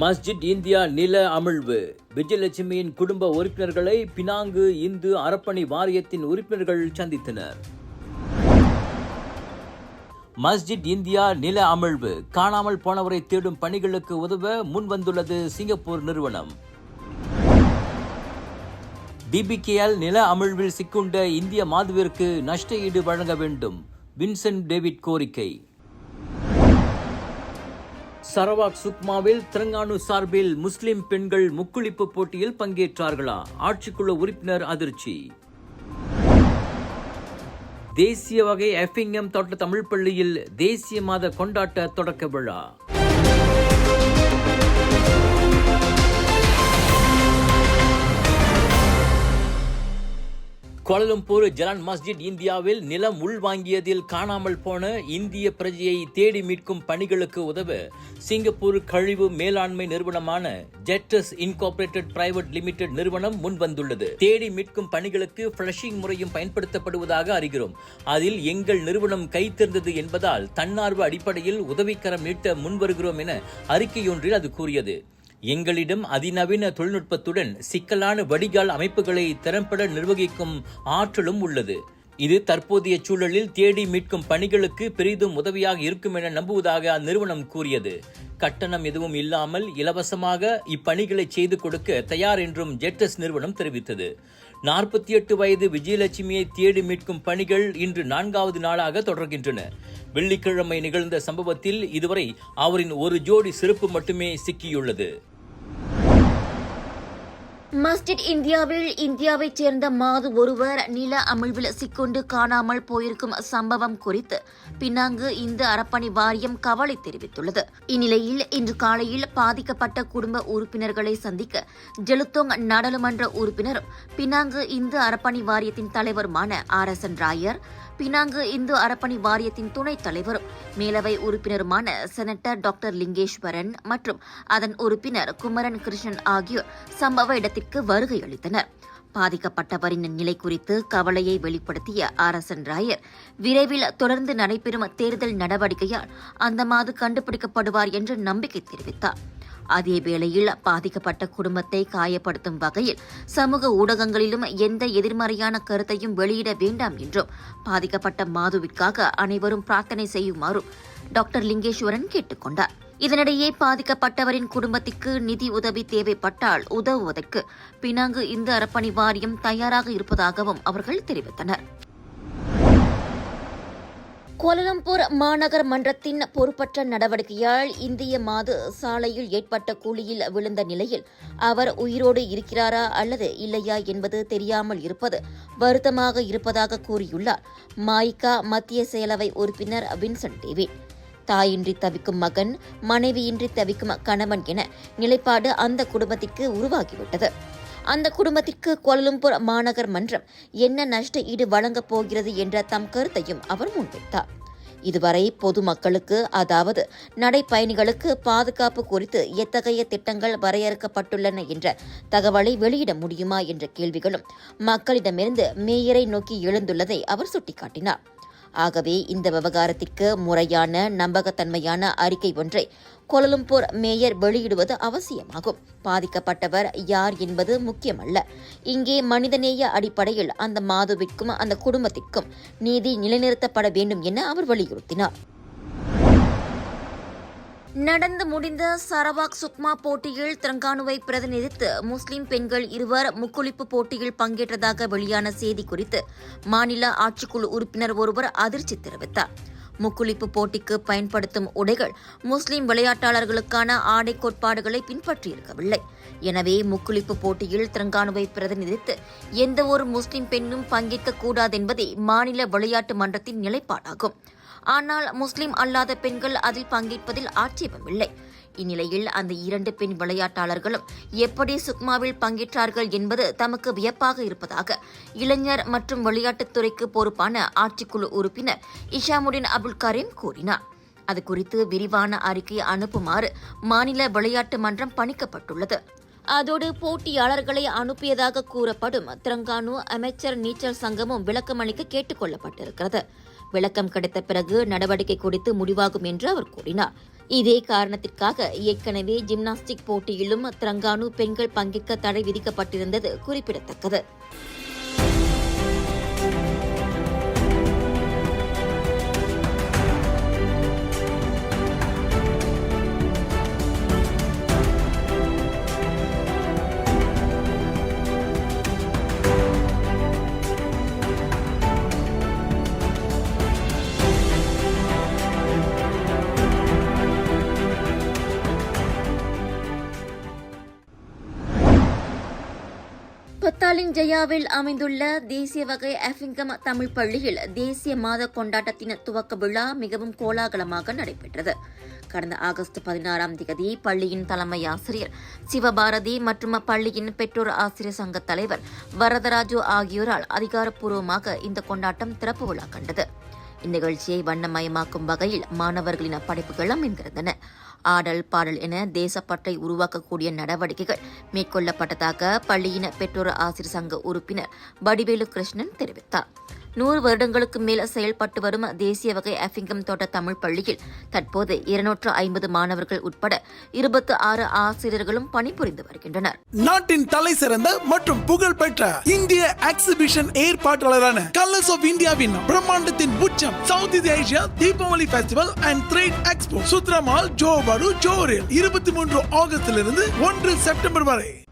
மஸ்ஜித் India நில அமிழ்வு. விஜயலட்சுமியின் குடும்ப உறுப்பினர்களை பினாங்கு இந்து அறப்பணி வாரியத்தின் உறுப்பினர்கள் சந்தித்தனர். மஸ்ஜித் இந்தியா நில அமிழ்வு. காணாமல் போனவரை தேடும் பணிகளுக்கு உதவ முன்வந்துள்ளது சிங்கப்பூர் நிறுவனம். டிபிகேஎல் நில அமிழ்வில் சிக்குண்ட இந்திய மாதுவிற்கு நஷ்ட ஈடு வழங்க வேண்டும். வின்சென்ட் டேவிட் கோரிக்கை. சரவாக் சுக்மாவில் திரங்கானு சார்பில் முஸ்லிம் பெண்கள் முக்குளிப்பு போட்டியில் பங்கேற்றார்களா? ஆட்சிக்குழு உறுப்பினர் அதிர்ச்சி. தேசிய வகை எஃபிங்எம் தோட்ட தமிழ் பள்ளியில் தேசிய மாத கொண்டாட்ட தொடக்க விழா. கோலலம்பூர் ஜலான் மஸ்ஜித் இந்தியாவில் நிலம் உள்வாங்கியதில் காணாமல் போன இந்திய பிரஜையை தேடி மீட்கும் பணிகளுக்கு உதவ சிங்கப்பூர் கழிவு மேலாண்மை நிறுவனமான ஜெட்டஸ் இன்கார்பரேட்டட் பிரைவேட் லிமிடெட் நிறுவனம் முன்வந்துள்ளது. தேடி மீட்கும் பணிகளுக்கு ஃபிளஷிங் முறையும் பயன்படுத்தப்படுவதாக அறிகிறோம். அதில் எங்கள் நிறுவனம் கைத்திருந்தது என்பதால் தன்னார்வ அடிப்படையில் உதவிக்கரம் நீட்ட முன்வருகிறோம் என அறிக்கையொன்றில் அது கூறியது. எங்களிடம் அதிநவீன தொழில்நுட்பத்துடன் சிக்கலான வடிகால் அமைப்புகளை திறம்பட நிர்வகிக்கும் ஆற்றலும் உள்ளது. இது தற்போதைய சூழலில் தேடி மீட்கும் பணிகளுக்கு பெரிதும் உதவியாக இருக்கும் என நம்புவதாக அந்நிறுவனம் கூறியது. கட்டணம் எதுவும் இல்லாமல் இலவசமாக இப்பணிகளை செய்து கொடுக்க தயார் என்றும் ஜெட்டஸ் நிறுவனம் தெரிவித்தது. நாற்பத்தி எட்டு வயது விஜயலட்சுமியை தேடி மீட்கும் பணிகள் இன்று நான்காவது நாளாக தொடர்கின்றன. வெள்ளிக்கிழமை நிகழ்ந்த சம்பவத்தில் இதுவரை அவரின் ஒரு ஜோடி சிறப்பு மட்டுமே சிக்கியுள்ளது. மஸ்ஜித் இந்தியாவில் இந்தியாவைச் சேர்ந்த மாது ஒருவர் நில அமிழ்வில் சிக்கொண்டு காணாமல் போயிருக்கும் சம்பவம் குறித்து பினாங்கு இந்து அறப்பணி வாரியம் கவலை தெரிவித்துள்ளது. இந்நிலையில் இன்று காலையில் பாதிக்கப்பட்ட குடும்ப உறுப்பினர்களை சந்திக்க ஜெலுத்தோங் நாடாளுமன்ற உறுப்பினரும் பினாங்கு இந்து அறப்பணி வாரியத்தின் தலைவருமான R S N Rayar Penang Hindu அறப்பணி வாரியத்தின் துணைத் தலைவரும். மேலவை உறுப்பினருமான செனட்டர் டாக்டர் லிங்கேஸ்வரன் மற்றும் அதன் உறுப்பினர் குமரன் கிருஷ்ணன் ஆகியோர் சம்பவ இடத்திற்கு வருகை அளித்தனர். பாதிக்கப்பட்டவரின் நிலை குறித்து கவலையை வெளிப்படுத்திய அரசன் ராயர் விரைவில் தொடர்ந்து நடைபெறும் தேர்தல் நடவடிக்கையால் அந்த மாது கண்டுபிடிக்கப்படுவார் என்று நம்பிக்கை தெரிவித்தார். அதே வேளையில் பாதிக்கப்பட்ட குடும்பத்தை காயப்படுத்தும் வகையில் சமூக ஊடகங்களிலும் எந்த எதிர்மறையான கருத்தையும் வெளியிட வேண்டாம் என்றும் பாதிக்கப்பட்ட மாதுவிற்காக அனைவரும் பிரார்த்தனை செய்யுமாறும் டாக்டர் லிங்கேஸ்வரன் கேட்டுக்கொண்டார் இதனிடையே பாதிக்கப்பட்டவரின் குடும்பத்திற்கு நிதி உதவி தேவைப்பட்டால் உதவுவதற்கு பினாங்கு இந்து அறப்பணி வாரியம் தயாராக இருப்பதாகவும் அவர்கள் தெரிவித்தனர். கோலலம்பூர் மாநகர் மன்றத்தின் பொறுப்பற்ற நடவடிக்கையால் இந்திய மாது சாலையில் ஏற்பட்ட கூலியில் விழுந்த நிலையில் அவர் உயிரோடு இருக்கிறாரா அல்லது இல்லையா என்பது தெரியாமல் இருப்பது வருத்தமாக இருப்பதாக கூறியுள்ளார். மாய்கா மத்திய செயலவை உறுப்பினர் வின்சென்ட் டேவிட். தாயின்றி தவிக்கும் மகன் மனைவியின்றி தவிக்கும் கணவன் என நிலைப்பாடு அந்த குடும்பத்திற்கு உருவாகிவிட்டது. அந்த குடும்பத்திற்கு கோலலம்பூர் மாநகர் மன்றம் என்ன நஷ்ட ஈடு வழங்கப் போகிறது என்ற தம் கருத்தையும் அவர் முன்வைத்தார். இதுவரை பொதுமக்களுக்கு அதாவது நடைப்பயணிகளுக்கு பாதுகாப்பு குறித்து எத்தகைய திட்டங்கள் வரையறுக்கப்பட்டுள்ளன என்ற தகவலை வெளியிட முடியுமா என்ற கேள்விகளும் மக்களிடமிருந்து மேயரை நோக்கி எழுந்துள்ளதை அவர் சுட்டிக்காட்டினார். ஆகவே இந்த விவகாரத்திற்கு முறையான நம்பகத்தன்மையான அறிக்கை ஒன்றை கோலலம்பூர் மேயர் வெளியிடுவது அவசியமாகும். பாதிக்கப்பட்டவர் யார் என்பது முக்கியமல்ல. இங்கே மனிதநேய அடிப்படையில் அந்த மாதுவிற்கும் அந்த குடும்பத்திற்கும் நீதி நிலைநிறுத்தப்பட வேண்டும் என அவர் வலியுறுத்தினார். நடந்து முடிந்த சரவாக் சுக்மா போட்டியில் திரங்கானுவை பிரதிநிதித்து முஸ்லிம் பெண்கள் இருவர் முக்குளிப்பு போட்டியில் பங்கேற்றதாக வெளியான செய்தி குறித்து மாநில ஆட்சிக்குழு உறுப்பினர் ஒருவர் அதிர்ச்சி தெரிவித்தார். முக்குளிப்பு போட்டிக்கு பயன்படுத்தும் உடைகள் முஸ்லிம் விளையாட்டாளர்களுக்கான ஆடை கோட்பாடுகளை பின்பற்றியிருக்கவில்லை. எனவே முக்குளிப்பு போட்டியில் திரங்கானுவை பிரதிநிதித்து எந்த ஒரு முஸ்லிம் பெண்ணும் பங்கேற்கக்கூடாதென்பதே மாநில விளையாட்டு மன்றத்தின் நிலைப்பாடாகும். ஆனால் முஸ்லிம் அல்லாத பெண்கள் அதில் பங்கேற்பதில் ஆட்சேபமில்லை இந்நிலையில் அந்த இரண்டு பெண் விளையாட்டாளர்களும் எப்படி சுக்மாவில் பங்கேற்றார்கள் என்பது தமக்கு வியப்பாக இருப்பதாக இளைஞர் மற்றும் விளையாட்டுத்துறைக்கு பொறுப்பான ஆட்சிக்குழு உறுப்பினர் இஷாமுடின் அபுல் கரீம் கூறினார். அது குறித்து விரிவான அறிக்கை அனுப்புமாறு மாநில விளையாட்டு மன்றம் பணிக்கப்பட்டுள்ளது. அதோடு போட்டியாளர்களை அனுப்பியதாக கூறப்படும் திரங்கானு அமைச்சர் நீச்சல் சங்கமும் விளக்கமளிக்க கேட்டுக் கொள்ளப்பட்டிருக்கிறது. விளக்கம் கிடைத்த பிறகு நடவடிக்கை குறித்து முடிவாகும் என்று அவர் கூறினார். இதே காரணத்திற்காக ஏற்கனவே ஜிம்னாஸ்டிக் போட்டியிலும் திரங்கானு பெண்கள் பங்கேற்க தடை விதிக்கப்பட்டிருந்தது குறிப்பிடத்தக்கது. பத்தாலின் ஜெயாவில் அமைந்துள்ள தேசிய வகை அஃபிங்கம் தமிழ் பள்ளியில் தேசிய மாத கொண்டாட்டத்தின் துவக்க விழா மிகவும் கோலாகலமாக நடைபெற்றது. கடந்த ஆகஸ்ட் பதினாறாம் தேதி பள்ளியின் தலைமை ஆசிரியர் சிவபாரதி மற்றும் பள்ளியின் பெற்றோர் ஆசிரியர் சங்க தலைவர் வரதராஜு ஆகியோரால் அதிகாரப்பூர்வமாக இந்த கொண்டாட்டம் திறப்பு விழா கண்டது. இந்நிகழ்ச்சியை வண்ணமயமாக்கும் வகையில் மாணவர்களின் படைப்புகள் அமைந்திருந்தன ஆடல் பாடல் என தேசப்பற்றை உருவாக்கக்கூடிய நடவடிக்கைகள் மேற்கொள்ளப்பட்டதாக பள்ளியின பெற்றோர் ஆசிரியர் சங்க உறுப்பினர் வடிவேலு கிருஷ்ணன் தெரிவித்தார். நூறு வருடங்களுக்கு மேல் செயல்பட்டு வரும் தேசிய வகை அஃபிங்கம் தோட்ட தமிழ் பள்ளியில் தற்போது இருநூற்று ஐம்பது மாணவர்கள் உட்பட இருபத்தி ஆறு ஆசிரியர்களும் பணிபுரிந்து வருகின்றனர். நாட்டின் தலை சிறந்த மற்றும் புகழ்பெற்ற இந்திய எக்ஸிபிஷன் ஏற்பாட்டாளரான கலர்ஸ் ஆஃப் இந்தியாவின் பிரம்மாண்டத்தின் உச்சம் south Indian Asia Deepavali festival and trade expo சுத்ரமால் ஜோபாடு ஜோரில் இருபத்தி மூன்று ஆகஸ்டிலிருந்து ஒன்று செப்டம்பர் வரை.